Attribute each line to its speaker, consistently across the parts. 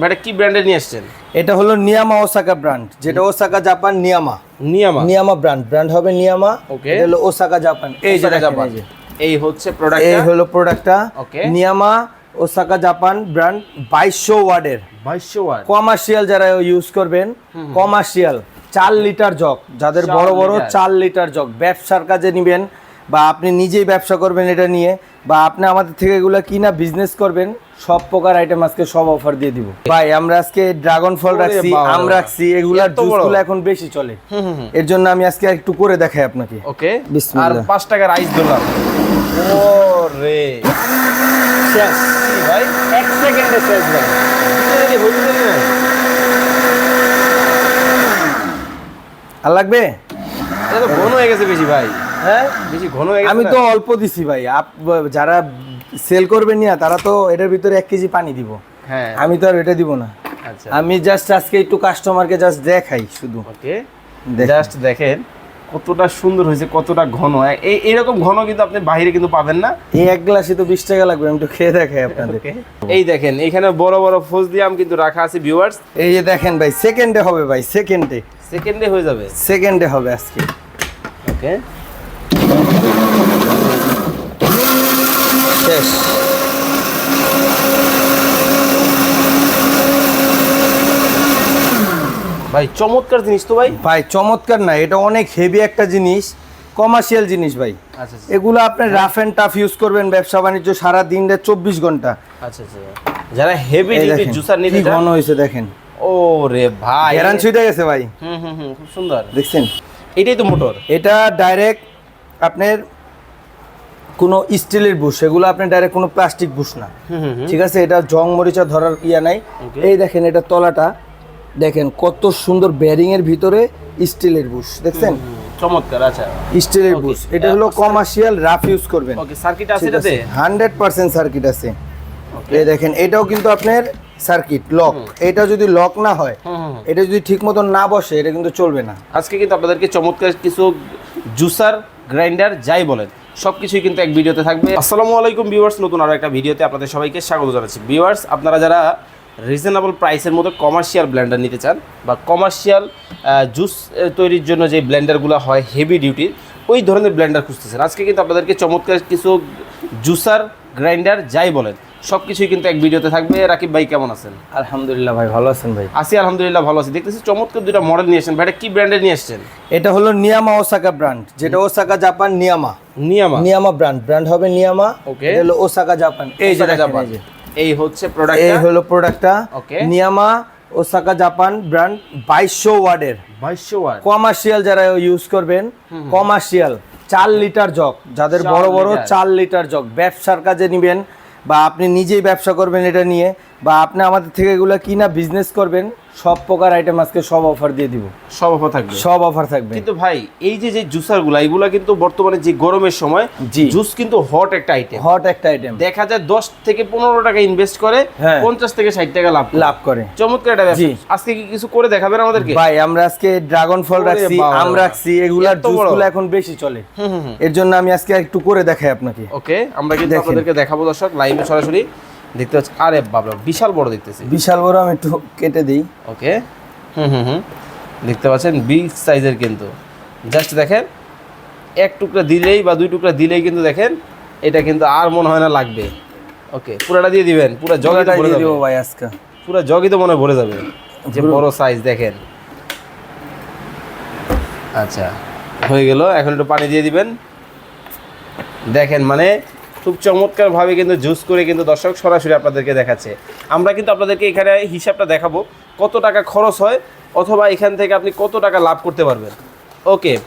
Speaker 1: ভাইটা কি ব্র্যান্ডে নিয়ে এসেছেন?
Speaker 2: এটা হলো নিয়ামা ওসাকা ব্র্যান্ড যেটা Osaka Japan Niyama
Speaker 1: Niyama
Speaker 2: Niyama brand brand হবে নিয়ামা. এটা হলো ওসাকা জাপান এই যে
Speaker 1: জাপান
Speaker 2: এই
Speaker 1: হচ্ছে প্রোডাক্ট
Speaker 2: এই হলো প্রোডাক্টটা
Speaker 1: Okay.
Speaker 2: Niyama Osaka Japan brand বাইশশো ওয়ার্ডের।
Speaker 1: 2200 ওয়াট
Speaker 2: কমার্শিয়াল যারা ইউজ করবেন কমার্শিয়াল চার লিটার জগ যাদের বড় বড় চার লিটার জগ ব্যবসার কাজে নিবেন বা আপনি নিজেই ব্যবসা করবেন এটা নিয়ে বা আপনি আমাদের থেকে এগুলো কিনা বিজনেস করবেন সব প্রকার আইটেম আজকে সব অফার দিয়ে দিব। ভাই আমরা আজকে ড্রাগন ফল রাখছি আম রাখছি এগুলার জুসগুলো এখন বেশি চলে। এর জন্য আমি আজকে একটু করে দেখাই আপনাকে।
Speaker 1: ওকে। আর 5 টাকার আইস দিলাম ও রে
Speaker 2: শেষ
Speaker 1: ভাই?
Speaker 2: এক সেকেন্ডে শেষ ভাই? আর লাগবে?
Speaker 1: এটা তো ঘন হয়ে গেছে বেশি ভাই।
Speaker 2: হ্যাঁ?
Speaker 1: বেশি ঘন হয়ে গেছে
Speaker 2: আমি তো অল্প দিছি ভাই। যারা সেল করবেন না তারা তো এটার ভিতরে এক কেজি পানি দিব।
Speaker 1: হ্যাঁ।
Speaker 2: আমি তো আর এটা দিব না।
Speaker 1: আচ্ছা।
Speaker 2: আমি জাস্ট আজকে একটু কাস্টমারকে জাস্ট দেখাই শুধু।
Speaker 1: ওকে। জাস্ট দেখেন কতটা সুন্দর হয়েছে কতটা ঘন। এই এরকম ঘন কিন্তু আপনি বাইরে কিন্তু পাবেন না।
Speaker 2: এই এক গ্লাসে তো বিশ টাকা লাগবে আমি একটু খেয়ে দেখাই আপনাদের।
Speaker 1: এই দেখেন এখানে বড় বড় ফজলি আম কিন্তু রাখা আছে ভিউয়ার্স
Speaker 2: এই যে দেখেন ভাই সেকেন্ডে হবে ভাই সেকেন্ডে
Speaker 1: সেকেন্ডে হয়ে যাবে।
Speaker 2: সেকেন্ডে হবে আজকে।
Speaker 1: ওকে।
Speaker 2: শেষ
Speaker 1: ভাই চমৎকার জিনিস তো ভাই।
Speaker 2: ভাই চমৎকার না এটা অনেক হেভি একটা জিনিস কমার্শিয়াল জিনিস ভাই।
Speaker 1: আচ্ছা আচ্ছা।
Speaker 2: এগুলো আপনি রাফ অ্যান্ড টাফ ইউজ করবেন ব্যবসা বাণিজ্য সারা দিন চব্বিশ ঘণ্টা।
Speaker 1: আচ্ছা আচ্ছা যারা হেভি জুসার নিতে চান
Speaker 2: ঘন হয়েছে দেখেন।
Speaker 1: ও রে ভাই।
Speaker 2: গ্যারান ছুটে গেছে ভাই।
Speaker 1: হুম হুম হুম খুব সুন্দর।
Speaker 2: দেখছেন?
Speaker 1: এটাই তো মোটর
Speaker 2: এটা ডাইরেক্ট আপনার কোনো স্টিলের বুশ এগুলো আপনার ডাইরেক্ট কোনো প্লাস্টিক বুশ না। ঠিক আছে? এটা জং মরিচা ধরার ইয়া নাই। এই দেখেন এটা তলাটা। দেখেন কত সুন্দর ব্যারিং এর ভিতরে স্টিলের বুশ দেখছেন?
Speaker 1: চমৎকার আচ্ছা।
Speaker 2: স্টিলের. বুশ। এটা হলো কমার্শিয়াল রাফ ইউজ করবেন।
Speaker 1: ওকে সার্কিট আছে এটাতে?
Speaker 2: হান্ড্রেড পার্সেন্ট সার্কিট আছে। এই দেখেন এটাও কিন্তু আপনার সার্কিট লক এটা যদি লক না হয়। এটা যদি ঠিক মতন না বসে এটা কিন্তু চলবে না।
Speaker 1: আজকে কিন্তু আপনাদেরকে চমৎকার কিছু জুসার গ্রাইন্ডার যাই বলেন সব কিছুই কিন্তু এক ভিডিওতে থাকবে। আসসালামু আলাইকুম ভিউয়ার্স, নতুন আরও একটা ভিডিওতে আপনাদের সবাইকে স্বাগত জানাচ্ছি। ভিউয়ার্স, আপনারা যারা রিজনেবল প্রাইসের মধ্যে কমার্শিয়াল ব্লেন্ডার নিতে চান বা কমার্শিয়াল জুস তৈরির জন্য যে ব্লেন্ডারগুলো হয় হেভি ডিউটির ওই ধরনের ব্লেন্ডার খুঁজতেছেন। আজকে কিন্তু আপনাদেরকে চমৎকার কিছু জুসার গ্রাইন্ডার যাই বলেন সব কিছুই কিন্তু এক ভিডিওতে থাকবে। রাকিব ভাই কেমন আছেন?
Speaker 2: আলহামদুলিল্লাহ ভাই ভালো আছেন ভাই।
Speaker 1: আসি আলহামদুলিল্লাহ ভালো আছি। দেখতেছি চমৎকার দুটা মডেল নিয়ে এসেছেন। ভাইটা কি ব্র্যান্ডের নিয়ে এসেছেন?
Speaker 2: এটা হলো নিয়ামা ওসাকা ব্র্যান্ড যেটা Osaka Japan Niyama
Speaker 1: Niyama
Speaker 2: Niyama brand brand হবে নিয়ামা
Speaker 1: ওকে
Speaker 2: এটা হলো ওসাকা জাপান এই যে
Speaker 1: ওসাকা
Speaker 2: দেখেন,
Speaker 1: জাপান।
Speaker 2: এই
Speaker 1: হচ্ছে প্রোডাক্ট
Speaker 2: এই হলো প্রোডাক্টটা
Speaker 1: Okay.
Speaker 2: Niyama Osaka Japan brand বাইশশো ওয়ার্ডের।
Speaker 1: বাইশশো ওয়াট
Speaker 2: কমার্শিয়াল যারা ইউজ করবেন কমার্শিয়াল চার লিটার জগ। যাদের বড় বড়। চার লিটার জগ। ব্যবসার কাজে নিবেন বা আপনি নিজেই ব্যবসা করবেন এটা নিয়ে বা আপনি আমাদের থেকে এগুলো কিনা বিজনেস করবেন সব প্রকার আইটেম আজকে সব অফার দিয়ে দিব।
Speaker 1: সব অফার থাকবে?
Speaker 2: সব অফার থাকবে।
Speaker 1: কিন্তু ভাই এই যে যে জুসারগুলা এগুলা কিন্তু বর্তমানে যে গরমের সময়
Speaker 2: জি।
Speaker 1: জুস কিন্তু হট একটা আইটেম
Speaker 2: হট একটা আইটেম
Speaker 1: দেখা যায় দশ থেকে পনেরো টাকা ইনভেস্ট করে
Speaker 2: হ্যাঁ।
Speaker 1: পঞ্চাশ থেকে ষাট টাকা লাভ
Speaker 2: লাভ করে।
Speaker 1: চমৎকার একটা
Speaker 2: জি।
Speaker 1: আজকে কি কিছু করে দেখাবেন আমাদেরকে?
Speaker 2: ভাই আমরা আজকে ড্রাগন ফল রাখছি। আম রাখছি এগুলার জুসগুলো এখন বেশি চলে। এর জন্য আমি আজকে একটু করে দেখাই আপনাকে।
Speaker 1: ওকে আমরা কিন্তু। আপনাদেরকে দেখাবো দর্শক লাইভে সরাসরি। দেখতে পাচ্ছি। আরে বাবা বিশাল বড় দেখতেছি।
Speaker 2: বিশাল বড় আমি একটু কেটে দিই।
Speaker 1: ওকে। হুম হুম হুম। দেখতে পাচ্ছেন বিগ সাইজের কিন্তু। জাস্ট দেখেন এক টুকরা দিলেই বা দুই টুকরা দিলেই কিন্তু দেখেন এটা কিন্তু আর মনে হয় না লাগবে। ওকে পুরাটা দিয়ে দিবেন পুরো জগে
Speaker 2: জগাটা
Speaker 1: ভরে
Speaker 2: দিয়ে
Speaker 1: যাবে।
Speaker 2: দিব ভাই আজকে।
Speaker 1: পুরো জগই তো মনে ভরে যাবে। যে বড় সাইজ দেখেন। আচ্ছা হয়ে গেল এখন একটু পানি দিয়ে দিবেন। দেখেন মানে খুব চমৎকারভাবে কিন্তু জুস করে কিন্তু দর্শক সরাসরি আপনাদেরকে দেখাচ্ছে। আমরা কিন্তু আপনাদেরকে এখানে হিসাবটা দেখাবো কত টাকা খরচ হয় অথবা এখান থেকে আপনি কত টাকা লাভ করতে পারবেন। ওকে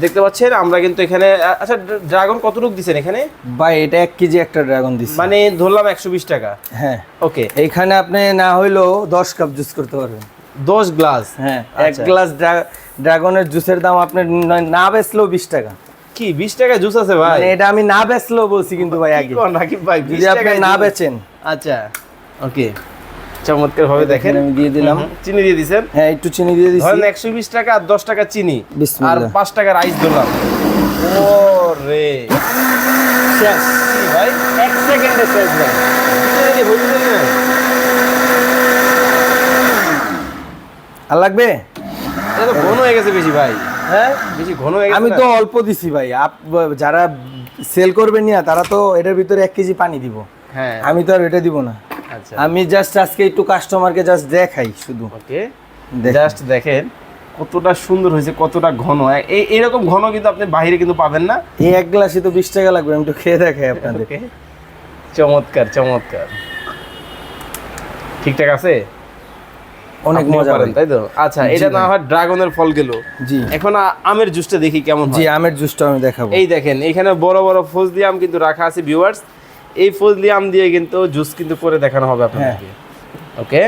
Speaker 1: দেখতে পাচ্ছেন আমরা কিন্তু এখানে আচ্ছা ড্রাগন কতটুকু দিচ্ছেন এখানে?
Speaker 2: ভাই এটা এক কেজি একটা ড্রাগন দিচ্ছি
Speaker 1: মানে ধরলাম একশো বিশ টাকা।
Speaker 2: হ্যাঁ।
Speaker 1: ওকে।
Speaker 2: এখানে আপনি না হইলেও দশ কাপ জুস করতে পারবেন।
Speaker 1: দশ গ্লাস?
Speaker 2: হ্যাঁ এক
Speaker 1: আচ্ছা।
Speaker 2: গ্লাস ড্রাগনের জুসের দাম আপনার ন- না বেচলেও বিশ টাকা।
Speaker 1: কি বিশ টাকা জুস আছে ভাই?
Speaker 2: মানে এটা আমি না বেচলেও বলছি কিন্তু ভাই আগে।
Speaker 1: কি কোন রাকিব ভাই
Speaker 2: যদি আপনি না বেচেন।
Speaker 1: আচ্ছা ওকে। চমৎকার ভাবে দেখেন।
Speaker 2: আমি দিয়ে দিলাম।
Speaker 1: চিনি দিয়ে দিছেন?
Speaker 2: হ্যাঁ একটু চিনি দিয়ে দিচ্ছি
Speaker 1: ধরেন একশো বিশ টাকা আর দশ টাকা চিনি। আর
Speaker 2: বিসমিল্লাহ।
Speaker 1: পাঁচ টাকার আইস দিলাম ও রে
Speaker 2: শেষ
Speaker 1: ভাই?
Speaker 2: এক সেকেন্ডে শেষ ভাই। আর লাগবে?
Speaker 1: এটা তো ঘন হয়ে গেছে বেশি ভাই।
Speaker 2: হ্যাঁ?
Speaker 1: বেশি ঘন
Speaker 2: আমি তো অল্প দিছি ভাই। যারা সেল করবেন না তারা তো এটার ভিতরে এক কেজি পানি দিব।
Speaker 1: হ্যাঁ।
Speaker 2: আমি তো আর এটা দিব না।
Speaker 1: আচ্ছা।
Speaker 2: আমি জাস্ট আজকে একটু কাস্টমারকে জাস্ট দেখাই শুধু।
Speaker 1: ওকে। জাস্ট দেখেন কতটা সুন্দর হয়েছে কতটা ঘন। এই এরকম ঘন কিন্তু আপনি বাইরে কিন্তু পাবেন না।
Speaker 2: এই এক গ্লাসে তো বিশ টাকা লাগবে আমি একটু খেয়ে দেখাই আপনাদের।
Speaker 1: ওকে। চমৎকার চমৎকার। ঠিকঠাক আছে?
Speaker 2: অনেক মজা
Speaker 1: পারেন তাই তো? আচ্ছা এটা না হয় ড্রাগনের ফল গেল।
Speaker 2: জি।
Speaker 1: এখন আমের জুসটা দেখি কেমন
Speaker 2: জি আমের জুসটা আমি দেখাবো।
Speaker 1: এই দেখেন এখানে বড় বড় ফজলি আম কিন্তু রাখা আছে ভিউয়ার্স এই ফজলি আম দিয়ে কিন্তু জুস কিন্তু করে দেখানো হবে আপনাদেরকে। ওকে?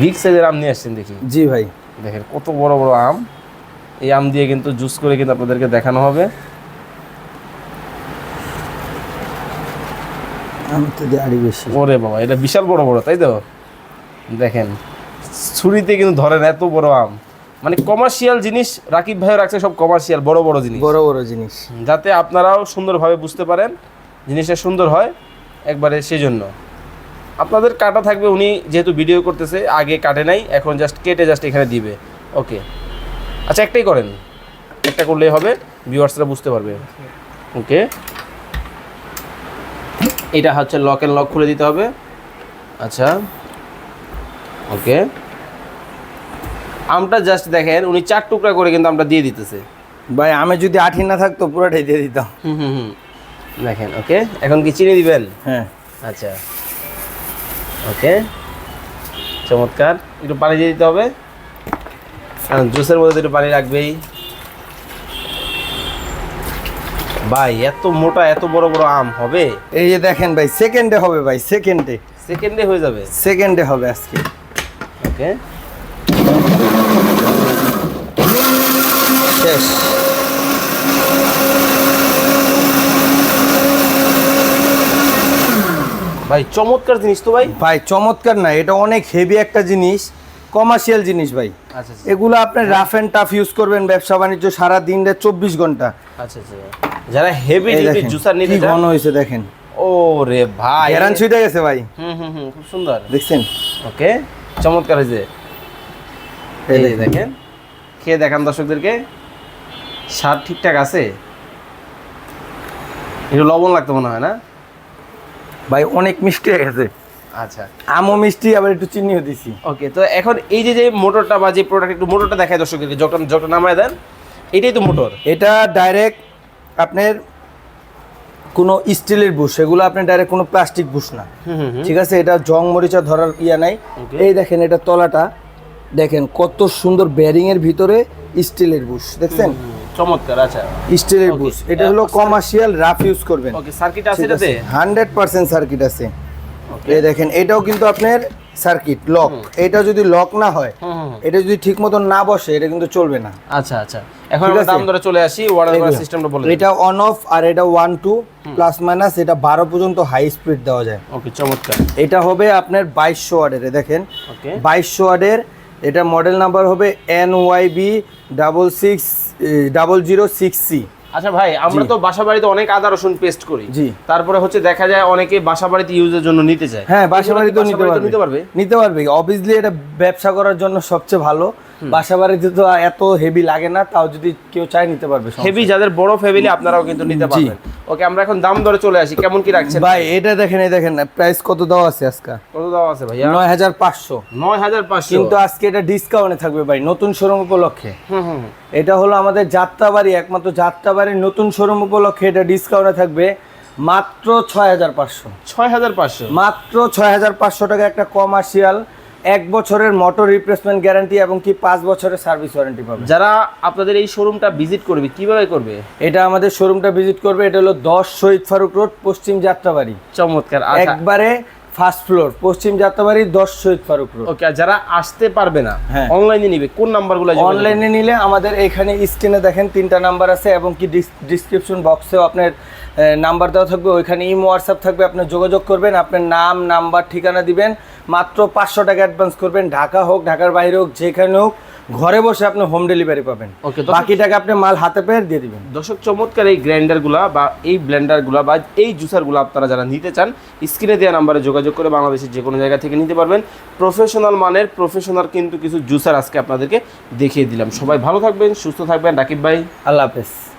Speaker 1: বিগ সাইজের আম নিয়ে আসছেন দেখি।
Speaker 2: জি ভাই।
Speaker 1: দেখেন কত বড় বড় আম। এই আম দিয়ে কিন্তু জুস করে কিন্তু আপনাদেরকে দেখানো হবে।
Speaker 2: আমি তো দিই বেশি।
Speaker 1: ওরে বাবা এটা বিশাল বড় বড় তাই তো? দেখেন ছুরিতে কিন্তু ধরেন এত বড় আম। মানে কমার্শিয়াল জিনিস রাকিব ভাইও রাখছে সব কমার্শিয়াল বড় বড় জিনিস।
Speaker 2: বড় বড় জিনিস।
Speaker 1: যাতে আপনারাও সুন্দরভাবে বুঝতে পারেন জিনিসটা সুন্দর হয় একবারে সেই জন্য আপনাদের কাটা থাকবে উনি যেহেতু ভিডিও করতেছে আগে কাটে নাই এখন জাস্ট কেটে জাস্ট এখানে দিবে। ওকে আচ্ছা একটাই করেন। একটা করলেই হবে ভিউয়ার্সরা বুঝতে পারবে। ওকে এটা হচ্ছে লক অ্যান্ড লক খুলে দিতে হবে। আচ্ছা। ওকে। আমটা জাস্ট দেখেন উনি চার টুকরা করে কিন্তু আমরা দিয়ে দিতেছে।
Speaker 2: ভাই আমি যদি আঠি না থাকতো পুরোটাই দিয়ে দিতাম।
Speaker 1: হুম হুম হুম। দেখেন ওকে? এখন কি চিনি দিবেন?
Speaker 2: হ্যাঁ।
Speaker 1: আচ্ছা। ওকে। চমৎকার। একটু পানি দিয়ে দিতে হবে। কারণ জুসের মধ্যে একটু পানি রাখবেই। ভাই এত মোটা এত বড় বড় আম হবে?
Speaker 2: এই যে দেখেন ভাই সেকেন্ডে হবে ভাই সেকেন্ডে
Speaker 1: সেকেন্ডে হয়ে যাবে?
Speaker 2: সেকেন্ডে হবে আজকে।
Speaker 1: ওকে।
Speaker 2: শেষ।
Speaker 1: ভাই চমৎকার জিনিস তো ভাই।
Speaker 2: ভাই চমৎকার না এটা অনেক হেভি একটা জিনিস কমার্শিয়াল জিনিস ভাই।
Speaker 1: আচ্ছা আচ্ছা।
Speaker 2: এগুলো আপনি রাফ অ্যান্ড টাফ ইউজ করবেন ব্যবসা বাণিজ্য সারা দিনটা চব্বিশ ঘণ্টা।
Speaker 1: আচ্ছা আচ্ছা। যারা হেভি
Speaker 2: এই
Speaker 1: জুসার নিতে
Speaker 2: কি
Speaker 1: চান
Speaker 2: ঘন হয়েছে দেখেন।
Speaker 1: ও রে ভাই।
Speaker 2: গ্যারান ছুটে গেছে ভাই।
Speaker 1: হুম হুম হুম খুব সুন্দর।
Speaker 2: দেখছেন?
Speaker 1: ওকে চমৎকার হয়েছে।
Speaker 2: এই। দেখেন।
Speaker 1: খেয়ে দেখান দর্শকদেরকে। স্বাদ ঠিকঠাক আছে? একটু লবণ লাগতো মনে হয় না?
Speaker 2: ভাই অনেক মিষ্টি হয়ে গেছে।
Speaker 1: আচ্ছা।
Speaker 2: আমও মিষ্টি আবার একটু চিনিও দিছি।
Speaker 1: ওকে তো এখন এই যে যে মোটরটা বা যে প্রোডাক্ট একটু মোটরটা দেখায় দর্শকদেরকে। যখন যখন নামায় দেন। এটাই তো মোটর।
Speaker 2: এটা ডাইরেক্ট আপনার কোনো স্টিলের বুশ এগুলো আপনি ডাইরেক্ট কোনো প্লাস্টিক বুশ না। ঠিক আছে? এটা জং মরিচা ধরার ইয়া নাই। এই দেখেন এটা তলাটা। দেখেন কত সুন্দর ব্যারিং এর ভিতরে স্টিলের বুশ দেখছেন?
Speaker 1: চমৎকার আচ্ছা।
Speaker 2: স্টিলের বুশ। এটা হলো কমার্শিয়াল রাফ ইউজ করবেন।
Speaker 1: ওকে সার্কিট আছে এটাতে?
Speaker 2: হান্ড্রেড পার্সেন্ট সার্কিট আছে। এই দেখেন এটাও কিন্তু আপনার সার্কিট লক। এটা যদি লক না হয়। এটা যদি ঠিক মতো না বসে এটা কিন্তু চলবে না।
Speaker 1: আচ্ছা আচ্ছা। এখন দাম ধরে চলে আসি
Speaker 2: এগুলো।
Speaker 1: সিস্টেমটা বলে
Speaker 2: এটা অন অফ আর এটা ওয়ান টু প্লাস মাইনাস এটা বারো পর্যন্ত হাই স্পিড দেওয়া যায়।
Speaker 1: ওকে চমৎকার।
Speaker 2: এটা হবে আপনার বাইশশো ওয়ার্ডের দেখেন।
Speaker 1: ওকে
Speaker 2: বাইশশো ওয়ার্ডের এটা মডেল নাম্বার হবে N Y B double six double zero six C
Speaker 1: আচ্ছা ভাই আমরা তো বাসা বাড়িতে অনেক আদা রসুন পেস্ট করি।
Speaker 2: জি।
Speaker 1: তারপরে হচ্ছে দেখা যায় অনেকে বাসা বাড়িতে ইউজের জন্য নিতে চায়।
Speaker 2: হ্যাঁ বাসা
Speaker 1: বাড়িতে
Speaker 2: বাড়িতেও নিতে পারবে?
Speaker 1: নিতে পারবে?
Speaker 2: নিতে পারবে। অবভিয়াসলি এটা ব্যবসা করার জন্য সবচেয়ে ভালো। বাসা বাড়িতে তো এত হেভি লাগে না তাও যদি কেউ চায় নিতে পারবে
Speaker 1: হেভি যাদের বড় ফ্যামিলি আপনারাও কিন্তু নিতে। পারবেন। ওকে আমরা এখন দাম ধরে চলে আসি। কেমন কি রাখছেন?
Speaker 2: ভাই এটা দেখেন এই দেখেন প্রাইস কত দেওয়া আছে আজকে?
Speaker 1: কত দাম আছে ভাইয়া?
Speaker 2: নয় হাজার পাঁচশো। কিন্তু আজকে এটা ডিসকাউন্টে থাকবে ভাই নতুন শোরুম উপলক্ষে।
Speaker 1: হুম হুম।
Speaker 2: এটা হলো আমাদের যাত্রাবাড়ি একমাত্র যাত্রাবাড়ির নতুন শোরুম উপলক্ষে এটা ডিসকাউন্টে থাকবে মাত্র ছয় হাজার পাঁচশো।
Speaker 1: ছয় হাজার পাঁচশো।
Speaker 2: মাত্র ছয় হাজার পাঁচশো টাকা একটা কমার্শিয়াল এক বছরের মোটর রিপ্লেসমেন্ট গ্যারান্টি এবং কি পাঁচ বছরের সার্ভিস ওয়ারেন্টি পাবে।
Speaker 1: যারা আপনাদের এই শোরুমটা ভিজিট করবে কীভাবে করবে?
Speaker 2: এটা আমাদের শোরুমটা ভিজিট করবে এটা হলো দশ শহীদ ফারুক রোড পশ্চিম যাত্রাবাড়ি।
Speaker 1: চমৎকার আচ্ছা।
Speaker 2: একবারে ফার্স্ট ফ্লোর পশ্চিম যাত্রাবাড়ি দশ শহীদ ফারুক রোড।
Speaker 1: ওকে যারা আসতে পারবে না
Speaker 2: হ্যাঁ।
Speaker 1: অনলাইনে নিবে কোন নাম্বারগুলো
Speaker 2: অনলাইনে নিলে আমাদের এখানে স্ক্রিনে দেখেন তিনটা নাম্বার আছে এবং কি ডিসক্রিপশন বক্সেও আপনার নাম্বার দেওয়া থাকবে ওইখানে ইমো হোয়াটসঅ্যাপ থাকবে আপনি যোগাযোগ করবেন আপনার নাম নাম্বার ঠিকানা দিবেন মাত্র পাঁচশো টাকা অ্যাডভান্স করবেন। ঢাকা হোক ঢাকার বাইরে হোক যেখানে হোক ঘরে বসে আপনি হোম ডেলিভারি পাবেন।
Speaker 1: ওকে
Speaker 2: বাকি টাকা আপনি মাল হাতে পেয়ে দিয়ে দিবেন।
Speaker 1: দর্শক চমৎকার এই গ্রাইন্ডারগুলা বা এই ব্লেন্ডারগুলা বা এই জুসারগুলো আপনারা যারা নিতে চান স্ক্রিনে দেওয়া নাম্বারে যোগাযোগ করে বাংলাদেশের যে কোনো জায়গা থেকে নিতে পারবেন। প্রফেশনাল মানের প্রফেশনাল কিন্তু কিছু জুসার আজকে আপনাদেরকে দেখিয়ে দিলাম। সবাই ভালো থাকবেন সুস্থ থাকবেন। রাকিব ভাই।
Speaker 2: আল্লাহ হাফেজ।